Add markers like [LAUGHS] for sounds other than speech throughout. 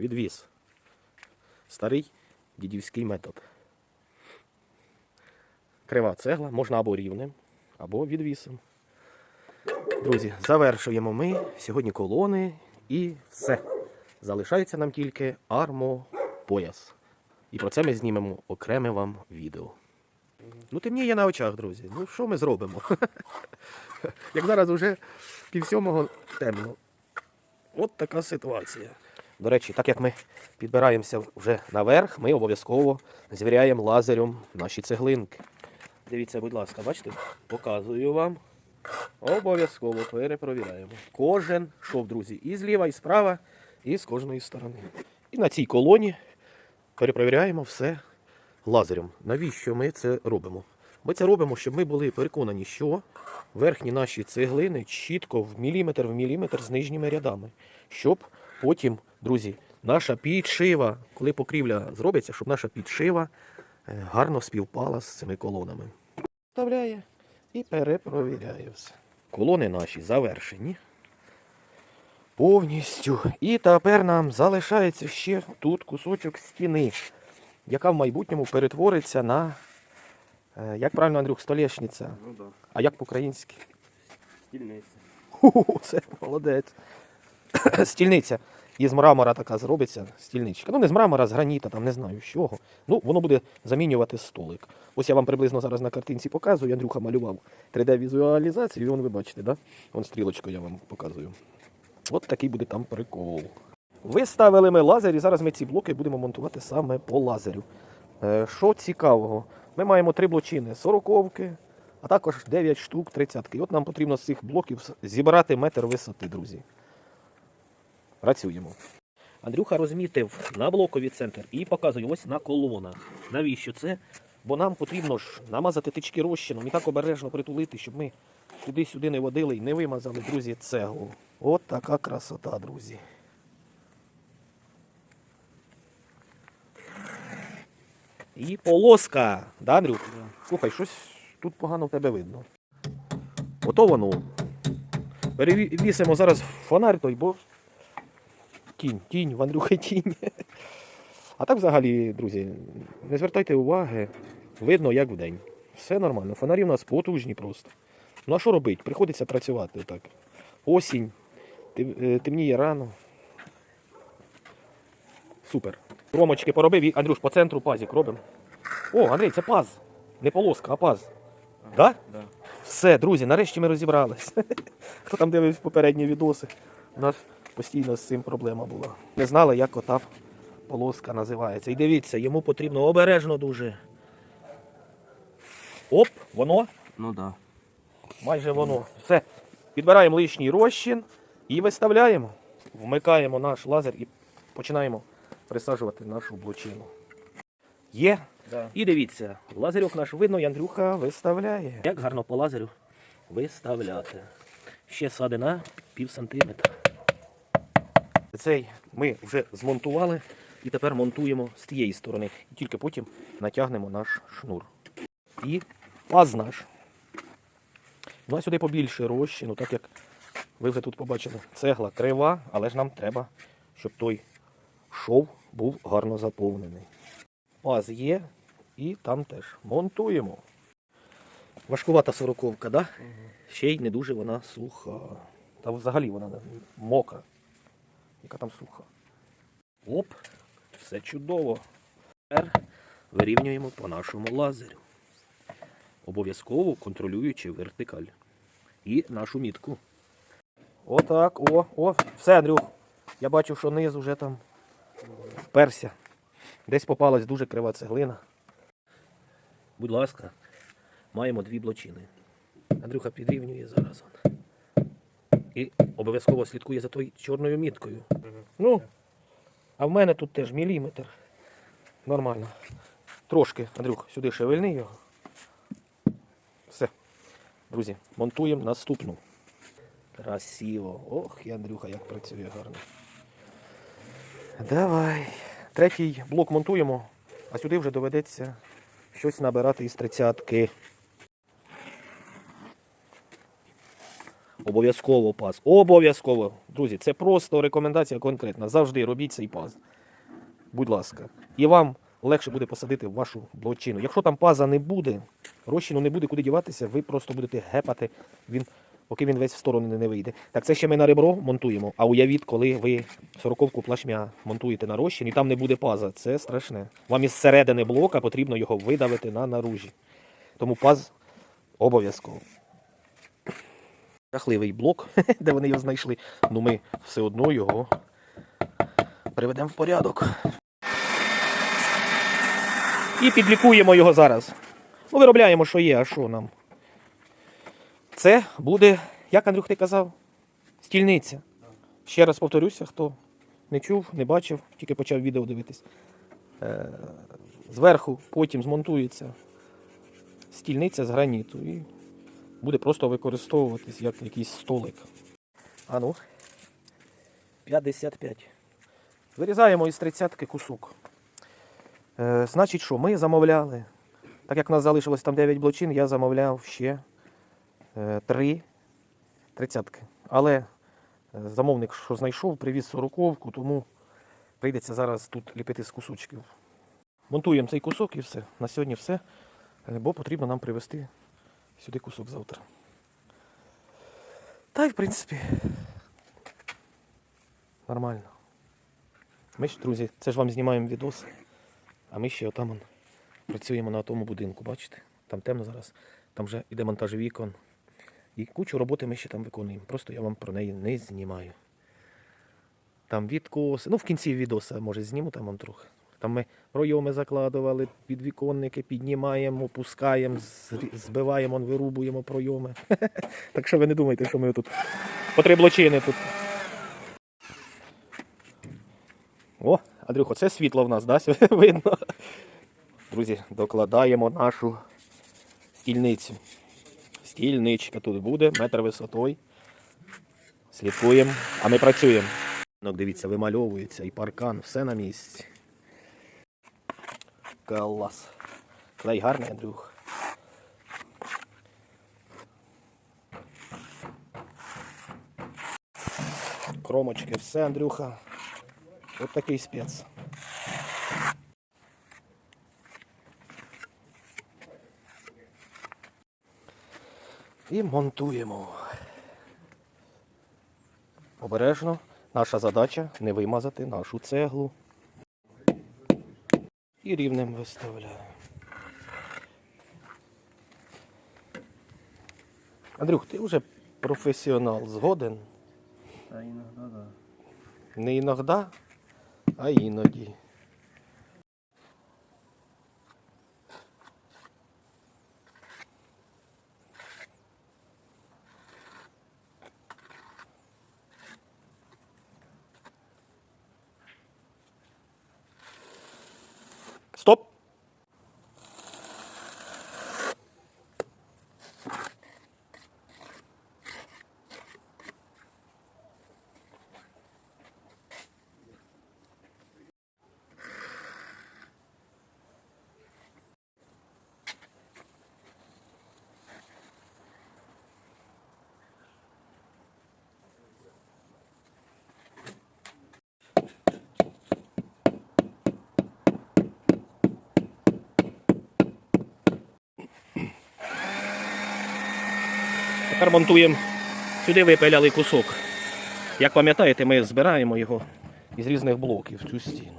відвіз. Старий дідівський метод. Крива цегла, можна або рівнем, або відвісом. Друзі, завершуємо ми сьогодні колони і все. Залишається нам тільки армопояс. І про це ми знімемо окреме вам відео. Ну, темніє на очах, друзі. Ну, що ми зробимо? [LAUGHS] Як зараз уже пів сьомого темно. От така ситуація. До речі, так як ми підбираємося вже наверх, ми обов'язково звіряємо лазером наші цеглинки. Дивіться, будь ласка, бачите? Показую вам. Обов'язково перепровіряємо. Кожен шов, друзі, і зліва, і справа, і з кожної сторони. І на цій колоні перепровіряємо все лазером. Навіщо ми це робимо? Ми це робимо, щоб ми були переконані, що верхні наші цеглини чітко в міліметр в міліметр з нижніми рядами. Щоб потім, друзі, наша підшива, коли покрівля зробиться, щоб наша підшива е, гарно співпала з цими колонами. Вставляє і перепровіряє все. Колони наші завершені. Повністю. І тепер нам залишається ще тут кусочок стіни, яка в майбутньому перетвориться на, е, як правильно, Андрюх, столешниця. Ну да. А як по-українськи? Стільниця. Ху-ху, [LAUGHS] це молодець. [CLEARS THROAT] Стільниця із мрамора така зробиться, стільничка. Ну, не з мрамора, з граніта, там не знаю з чого. Ну, воно буде замінювати столик. Ось я вам приблизно зараз на картинці показую. Андрюха малював 3D-візуалізацію, і вон ви бачите, да? Вон стрілочкою я вам показую. От такий буде там прикол. Виставили ми лазер, і зараз ми ці блоки будемо монтувати саме по лазерю. Е, Що цікавого? Ми маємо три блочини: сороковки, а також 9 штук 30 І от нам потрібно з цих блоків зібрати метр висоти, друзі. Працюємо. Андрюха розмітив на блокові центр і показує ось на колонах. Навіщо це? Бо нам потрібно ж намазати тички розчином і так обережно притулити, щоб ми туди-сюди не водили і не вимазали, друзі, цеглу. От така красота, друзі. І полоска. Да, Андрюх? Слухай, щось тут погано в тебе видно. Ото воно. Перевісимо зараз фонарь той, бо тінь, тінь, в Андрюхи тінь. А так взагалі, друзі, не звертайте уваги, видно, як вдень. Все нормально. Фонарі у нас потужні просто. Ну а що робити? Приходиться працювати так. Осінь, е, темніє рано. Супер. Ромочки поробив, і, Андрюш, по центру пазик робимо. О, Андрій, це паз. Не полоска, а паз. Да? Да. Все, друзі, нарешті ми розібрались. [LAUGHS] Хто там дивився попередні відоси? У нас постійно з цим проблема була. Не знали, як ота полоска називається. І дивіться, йому потрібно обережно дуже. Оп, воно, Ну да. майже воно. Все. Підбираємо лишній розчин і виставляємо. Вмикаємо наш лазер і починаємо присаджувати нашу блочину. Є. Да. І дивіться, лазерьок наш видно, і Андрюха виставляє. Як гарно по лазерю виставляти. Ще садина пів сантиметра. Цей ми вже змонтували і тепер монтуємо з тієї сторони. І тільки потім натягнемо наш шнур. І паз наш. Ну а сюди побільше розчину, так як ви вже тут побачили, цегла крива, але ж нам треба, щоб той шов був гарно заповнений. Паз є і там теж монтуємо. Важкувата сороковка, да? Ще й не дуже вона суха. Та взагалі вона мокра. Яка там суха. Оп, все чудово. Тепер вирівнюємо по нашому лазерю. Обов'язково контролюючи вертикаль. І нашу мітку. Отак, о, о, все, Андрюх. Я бачу, що низ уже там вперся. Десь попалась дуже крива цеглина. Будь ласка, маємо дві блочини. Андрюха підрівнює зараз. І обов'язково слідкує за тою чорною міткою. Ну, а в мене тут теж міліметр. Нормально. Трошки, Андрюх, сюди шевельни його. Все. Друзі, монтуємо наступну. Красиво. Ох, і Андрюха як працює гарно. Давай. Третій блок монтуємо, а сюди вже доведеться щось набирати із тридцятки. Обов'язково паз. Обов'язково. Друзі, це просто рекомендація конкретна. Завжди робіть цей паз. Будь ласка. І вам легше буде посадити вашу блочину. Якщо там паза не буде, розчину не буде куди діватися, ви просто будете гепати, він, поки він весь в сторони не вийде. Так, це ще ми на ребро монтуємо. А уявіть, коли ви сороковку плашмя монтуєте на розчин і там не буде паза. Це страшне. Вам із середини блока потрібно його видавити на наружі. Тому паз обов'язково. Жахливий блок, [LAUGHS] де вони його знайшли. Ну ми все одно його приведемо в порядок. І підлікуємо його зараз. Ну, виробляємо, що є, а що нам. Це буде, як Андрюх ти казав, стільниця. Ще раз повторюся, хто не чув, не бачив, тільки почав відео дивитись. Е, Зверху потім змонтується стільниця з граніту і буде просто використовуватись як якийсь столик. А ну, 55. Вирізаємо із 30 кусок. Е, значить, що ми замовляли. Так як в нас залишилось там 9 блочин, я замовляв ще е, 3 тридцятки. Але е, замовник, що знайшов, привіз сороковку, тому прийдеться зараз тут ліпити з кусочків. Монтуємо цей кусок і все. На сьогодні все. Е, Бо потрібно нам привезти сюди кусок завтра. Та й в принципі. Нормально. Ми ж, друзі, це ж вам знімаємо відос. А ми ще отам працюємо на тому будинку, бачите? Там темно зараз, там вже йде монтаж вікон. І кучу роботи ми ще там виконуємо. Просто я вам про неї не знімаю. Там відкоси. Ну, в кінці відоса, може, зніму там вам трохи. Там ми пройоми закладували, підвіконники піднімаємо, опускаємо, збиваємо, вирубуємо пройоми. [LAUGHS] Так що ви не думайте, що ми тут по три блочини тут. О, Андрюхо, це світло в нас, да? [LAUGHS] Видно. Друзі, докладаємо нашу стільницю. Стільничка тут буде, метр висотою. Слідкуємо, а ми працюємо. Дивіться, вимальовується і паркан, все на місці. Клас. Клей гарний, Андрюх. Кромочки, все, Андрюха. От такий спец. І монтуємо. Обережно. Наша задача не вимазати нашу цеглу. І рівнем виставляю. Андрюх, ти вже професіонал, згоден? А так. да. Не іноді, а іноді. Монтуємо. Сюди випиляли кусок. Як пам'ятаєте, ми збираємо його із різних блоків цю стіну.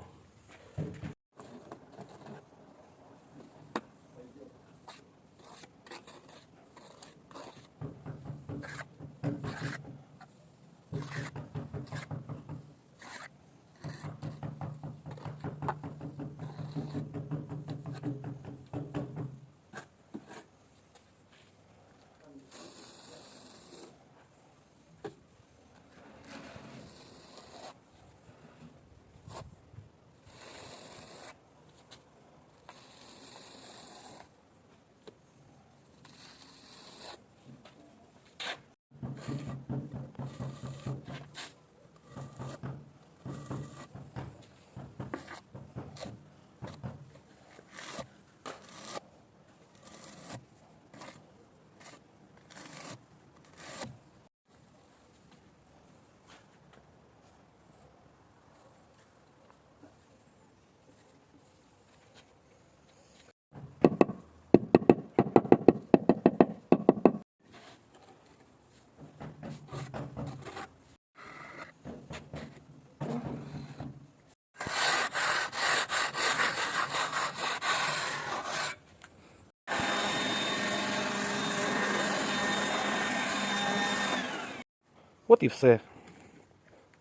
От і все.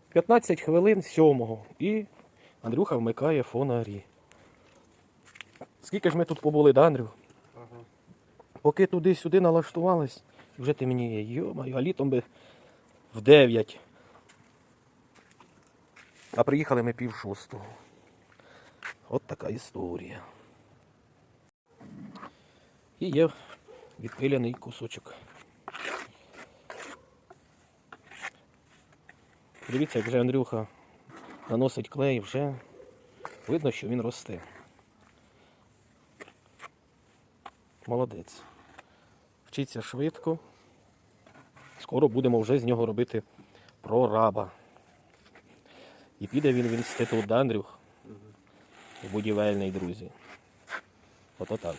15 хвилин сьомого. І Андрюха вмикає фонарі. Скільки ж ми тут побули, да, Андрю? Ага. Поки туди-сюди налаштувались, вже темніє. Йо-моє, а літом би в 9. А приїхали ми пів шостого. От така історія. І є відпиляний кусочок. Дивіться, як вже Андрюха наносить клей, вже видно, що він росте. Молодець. Вчиться швидко. Скоро будемо вже з нього робити прораба. І піде він в інститут да, Андрюх? Будівельний, друзі. Ото так.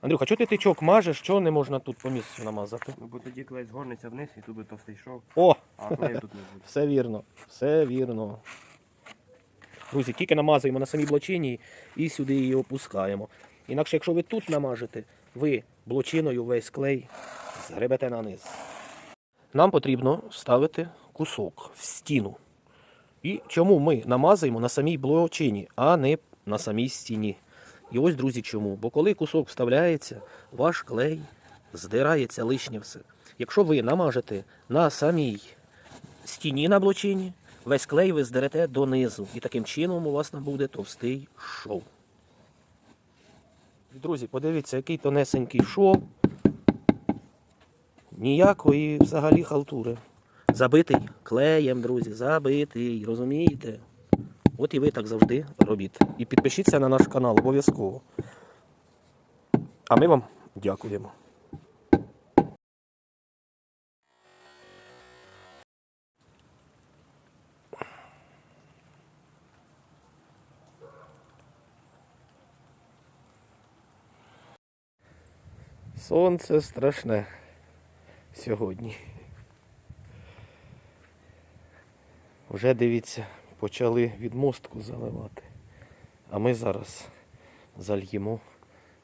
Андрюха, чого ти тичок мажеш, що не можна тут по місцю намазати? Ну, бо тоді клей згорнеться вниз і тут би товстий йшов, О! Все вірно, все вірно. Друзі, тільки намазуємо на самій блочині і сюди її опускаємо. Інакше, якщо ви тут намажете, ви блочиною весь клей згребете на низ. Нам потрібно вставити кусок в стіну. І чому ми намазуємо на самій блочині, а не на самій стіні? І ось, друзі, чому? Бо коли кусок вставляється, ваш клей здирається лишнє все. Якщо ви намажете на самій стіні на блочині, весь клей ви здерете донизу. І таким чином у вас буде товстий шов. Друзі, подивіться, який тонесенький шов. Ніякої взагалі халтури. Забитий клеєм, друзі, забитий, розумієте? От і ви так завжди робіть. І підпишіться на наш канал обов'язково. А ми вам дякуємо. Сонце страшне сьогодні. Вже дивіться, почали відмостку заливати. А ми зараз зальємо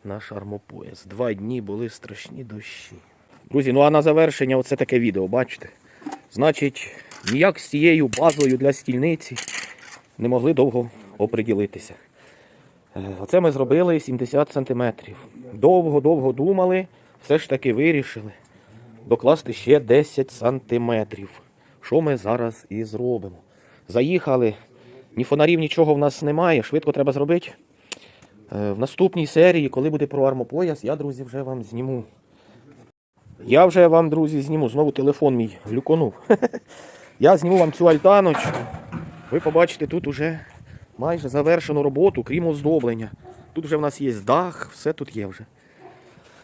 наш армопояс. Два дні були страшні дощі. Друзі, ну а на завершення оце таке відео, бачите? Значить, ніяк з цією базою для стільниці не могли довго оприділитися. Е, Оце ми зробили 70 сантиметрів. Довго-довго думали, все ж таки вирішили докласти ще 10 сантиметрів. Що ми зараз і зробимо? Заїхали, ні фонарів, нічого в нас немає. Швидко треба зробити. Е, В наступній серії, коли буде про армопояс, я, друзі, вже вам зніму. Я вже вам, друзі, зніму. Знову телефон мій глюконув. [LAUGHS] Я зніму вам цю альтаночку. Ви побачите тут уже майже завершену роботу, крім оздоблення. Тут вже в нас є дах, все тут є вже.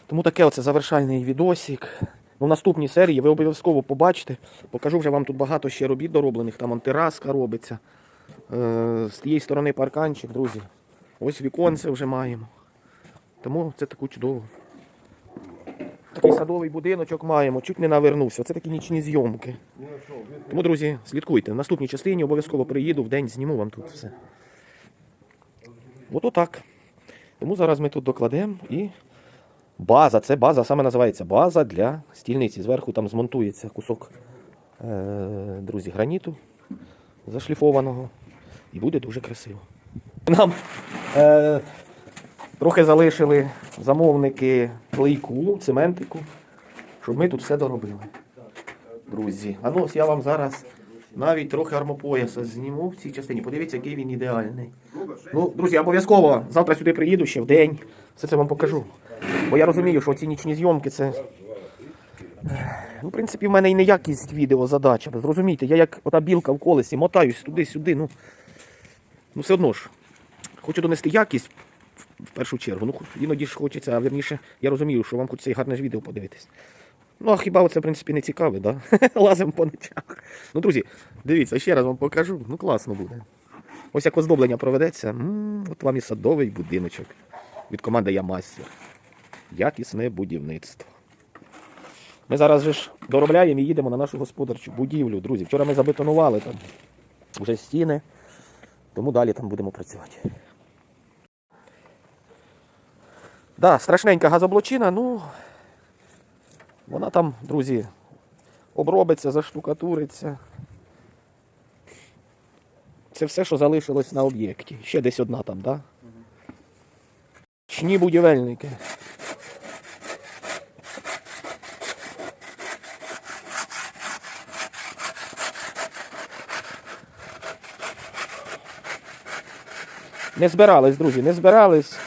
Тому таке оце завершальний відосик. Ну, в наступній серії ви обов'язково побачите. Покажу вже вам тут багато ще робіт дороблених. Там он тераска робиться. Е, з тієї сторони парканчик, друзі. Ось віконце вже маємо. Тому це таку чудову. Такий садовий будиночок маємо, чуть не навернувся. Це такі нічні зйомки. Тому, друзі, слідкуйте. В наступній частині обов'язково приїду в день, зніму вам тут все. Ото так. Тому зараз ми тут докладемо і база, це база саме називається база для стільниці. Зверху там змонтується кусок, е, друзі, граніту зашліфованого. І буде дуже красиво. Нам е, трохи залишили замовники клейку, цементику, щоб ми тут все доробили. Друзі. А ну ось я вам зараз навіть трохи армопояса зніму в цій частині. Подивіться, який він ідеальний. Ну, друзі, обов'язково завтра сюди приїду ще в день. Все це вам покажу. Бо я розумію, що ці нічні зйомки це. Ну, в принципі, в мене і не якість відео задача. Ви Зрозумійте, я як ота білка в колесі мотаюсь туди-сюди. Ну, ну все одно ж. Хочу донести якість в- в першу чергу. Ну, іноді ж хочеться, а верніше, я розумію, що вам хочеться і гарне ж відео подивитись. Ну, а хіба це, в принципі, не цікаве, да? [LAUGHS] Лазимо по ночах. Ну, друзі, дивіться, ще раз вам покажу. Ну, класно буде. Ось як оздоблення проведеться. от вам і садовий будиночок від команди Я Мастер. Якісне будівництво. Ми зараз же ж доробляємо і їдемо на нашу господарчу будівлю, друзі. Вчора ми забетонували там вже стіни, тому далі там будемо працювати. Да, страшненька газоблочина, ну вона там, друзі, обробиться, заштукатуриться. Це все, що залишилось на об'єкті. Ще десь одна там, так? Да? Чні будівельники. Не збирались, друзі, не збирались.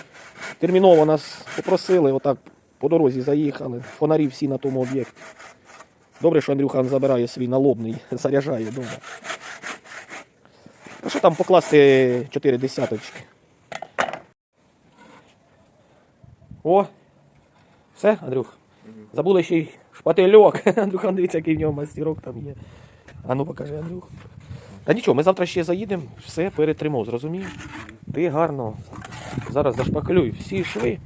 Терміново нас попросили, отак по дорозі заїхали. Фонарі всі на тому об'єкті. Добре, що Андрюха забирає свій налобний, [LAUGHS] заряджає вдома. А що там покласти 4 десяточки? О! Все, Андрюх. Забули ще й шпательок. [LAUGHS] Андрюха, дивіться, який в нього мастерок там є. А ну покажи, Андрюх. Та нічого, ми завтра ще заїдемо, все перетримо, зрозумів? Ти гарно. Зараз зашпаклюй всі шви.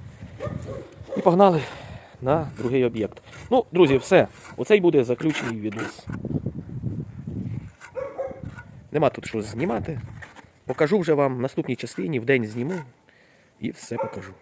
І погнали на другий об'єкт. Ну, друзі, все. Оцей буде заключний відос. Нема тут що знімати. Покажу вже вам в наступній частині, в день зніму і все покажу.